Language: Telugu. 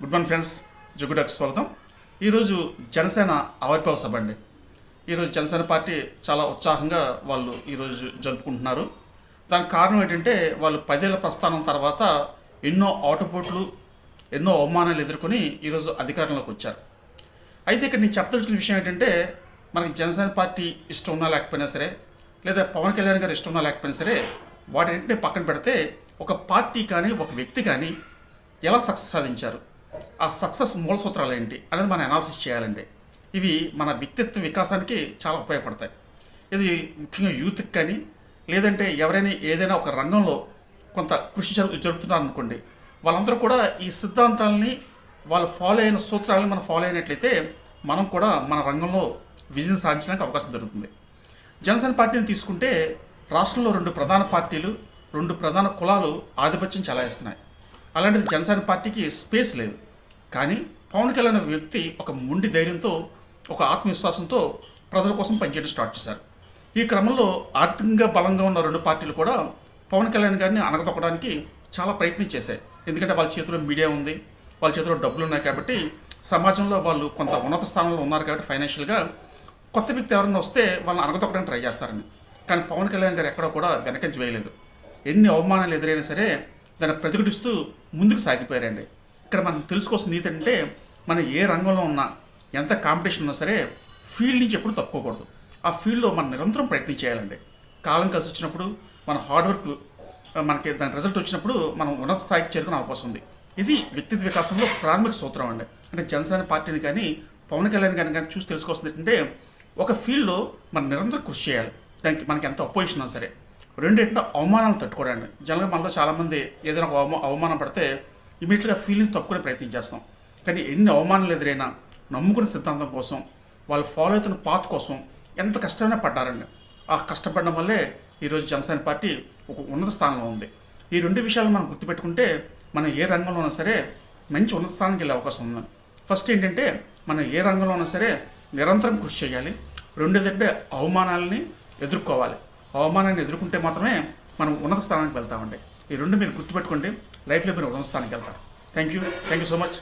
గుడ్ మార్నింగ్ ఫ్రెండ్స్ జుగుడకు స్వాగతం. ఈరోజు జనసేన ఆవిర్భావ సభ అండి. ఈరోజు జనసేన పార్టీ చాలా ఉత్సాహంగా వాళ్ళు ఈరోజు జరుపుకుంటున్నారు. దానికి కారణం ఏంటంటే వాళ్ళు పదేళ్ళ ప్రస్థానం తర్వాత ఎన్నో ఆటపోట్లు ఎన్నో అవమానాలు ఎదుర్కొని ఈరోజు అధికారంలోకి వచ్చారు. అయితే ఇక్కడ నేను చెప్పదలుచుకున్న విషయం ఏంటంటే మనకి జనసేన పార్టీ ఇష్టం ఉన్నా లేకపోయినా సరే లేదా పవన్ కళ్యాణ్ గారు ఇష్టం ఉన్నా లేకపోయినా సరే వాటిని పక్కన పెడితే ఒక పార్టీ కానీ ఒక వ్యక్తి కానీ ఎలా సక్సెస్ సాధించారు? ఆ సక్సెస్ మూల సూత్రాలు ఏంటి అనేది మనం అనాలిసిస్ చేయాలండి. ఇవి మన వ్యక్తిత్వ వికాసానికి చాలా ఉపయోగపడతాయి. ఇది ముఖ్యంగా యూత్కి కానీ లేదంటే ఎవరైనా ఏదైనా ఒక రంగంలో కొంత కృషి జరుపు జరుపుతున్నారు అనుకోండి వాళ్ళందరూ కూడా ఈ సిద్ధాంతాలని వాళ్ళు ఫాలో అయిన సూత్రాలను మనం ఫాలో అయినట్లయితే మనం కూడా మన రంగంలో విజయం సాధించడానికి అవకాశం దొరుకుతుంది. జనసేన పార్టీని తీసుకుంటే రాష్ట్రంలో రెండు ప్రధాన పార్టీలు రెండు ప్రధాన కులాలు ఆధిపత్యం చెలాయిస్తున్నాయి. అలాంటిది జనసేన పార్టీకి స్పేస్ లేదు. కానీ పవన్ కళ్యాణ్ వ్యక్తి ఒక ముండి ధైర్యంతో ఒక ఆత్మవిశ్వాసంతో ప్రజల కోసం పనిచేయడం స్టార్ట్ చేశారు. ఈ క్రమంలో ఆర్థికంగా బలంగా ఉన్న రెండు పార్టీలు కూడా పవన్ కళ్యాణ్ గారిని అనగదొక్కడానికి చాలా ప్రయత్నం చేశాయి. ఎందుకంటే వాళ్ళ చేతిలో మీడియా ఉంది వాళ్ళ చేతిలో డబ్బులు ఉన్నాయి కాబట్టి సమాజంలో వాళ్ళు కొంత ఉన్నత స్థానంలో ఉన్నారు కాబట్టి ఫైనాన్షియల్గా కొత్త వ్యక్తి ఎవరైనా వస్తే వాళ్ళని అనగదొక్కడానికి ట్రై చేస్తారని. కానీ పవన్ కళ్యాణ్ గారు ఎక్కడో కూడా వెనకంచి వేయలేదు. ఎన్ని అవమానాలు ఎదురైనా సరే దాన్ని ప్రతిఘటిస్తూ ముందుకు సాగిపోయారండి. ఇక్కడ మనం తెలుసుకోవాల్సింది ఏంటంటే మనం ఏ రంగంలో ఉన్నా ఎంత కాంపిటీషన్ ఉన్నా సరే ఫీల్డ్ నుంచి ఎప్పుడు తప్పుకోకూడదు. ఆ ఫీల్డ్లో మనం నిరంతరం ప్రయత్నం చేయాలండి. కాలం కలిసి వచ్చినప్పుడు మన హార్డ్ వర్క్ మనకి దాని రిజల్ట్ వచ్చినప్పుడు మనం ఉన్నత స్థాయికి చేరుకునే అవకాశం ఉంది. ఇది వ్యక్తిత్వ వికాసంలో ప్రాథమిక సూత్రం అండి. అంటే జనసేన పార్టీని కానీ పవన్ కళ్యాణ్ గారిని కానీ చూసి తెలుసుకోవాల్సింది ఏంటంటే ఒక ఫీల్డ్లో మనం నిరంతరం కృషి చేయాలి. దానికి మనకి ఎంత అపోజిషన్ ఉన్నా సరే. రెండింటిలో అవమానాలు తట్టుకోవడండి జనరల్గా మనలో చాలామంది ఏదైనా ఒక అవమా అవమానం పడితే ఇమీడియట్గా ఫీలింగ్ తప్పుకునే ప్రయత్నం చేస్తాం. కానీ ఎన్ని అవమానాలు ఎదురైనా నమ్ముకునే సిద్ధాంతం కోసం వాళ్ళు ఫాలో అవుతున్న పాత్ కోసం ఎంత కష్టమైనా పడ్డారండి. ఆ కష్టపడడం వల్లే ఈరోజు జనసేన పార్టీ ఒక ఉన్నత స్థానంలో ఉంది. ఈ రెండు విషయాలు మనం గుర్తుపెట్టుకుంటే మనం ఏ రంగంలో ఉన్నా సరే మంచి ఉన్నత స్థానానికి వెళ్ళే అవకాశం ఉంది. ఫస్ట్ ఏంటంటే మనం ఏ రంగంలో ఉన్నా సరే నిరంతరం కృషి చేయాలి. రెండోదంటే అవమానాలని ఎదుర్కోవాలి. అవమానాన్ని ఎదుర్కొంటే మాత్రమే మనం ఉన్నత స్థానానికి వెళ్తామండి. ఈ రెండు మీరు గుర్తుపెట్టుకుంటే లైఫ్లో మీరు ఉన్నత స్థానానికి వెళ్తారు. Thank you thank you so much